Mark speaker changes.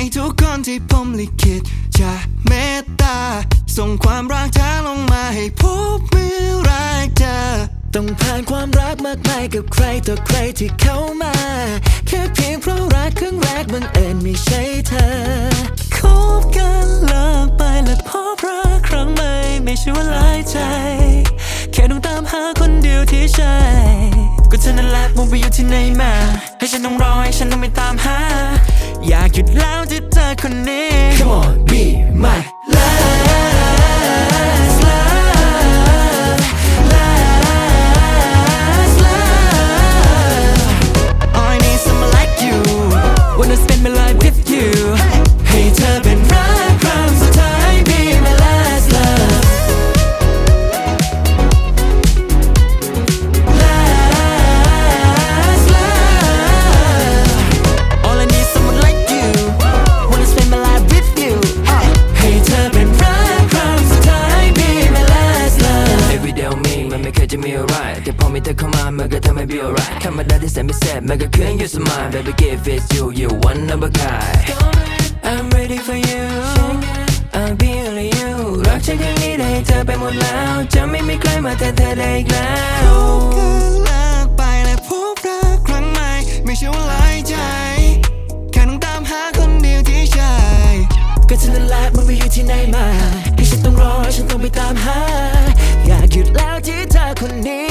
Speaker 1: ใช่ทุกคนที่ผมลิขิตจะเมตตา ส่งความรักเธอลงมาให้พบเมื่อแรกเจอต้องผ่านความรักมากมายกับใครต่อใครที่เข้ามา แค่เพียงเพราะรักครั้งแรกบังเอิญไม่ใช่เธอคบกันเลิกไปและพบรักครั้งใหม่ไม่ใช่ว่าลายใจ แค่ต้องตามหาคนเดียวที่ใช่ก็เธอนั่นแหละมุ่งไปอยู่ที่ไหนมา ให้ฉันต้องรอให้ฉันต้องไปตามหา อยากหยุดล้ว ที่
Speaker 2: be alright ธรรมดาที่แสนไม่แสบมันก็คือ you smile baby give it you you one of a kind I'm ready for you I'll be only you รักฉันครั้งนี้ได้ให้เธอไปหมดแล้วจะไม่มีใครมาแทนเธอได้อีกแล้ว
Speaker 1: กันเลิกไปและพบรักครั้งใหม่ไม่ใช่ว่าหลายใจแค่ต้องตามหาคนเดียวที่ใช่ก็เธอนั่นแหละมันไปอยู่ที่ไหนมาให้ฉันต้องรอฉันต้องไปตามหาอยากหยุดแล้วที่เธอคนนี้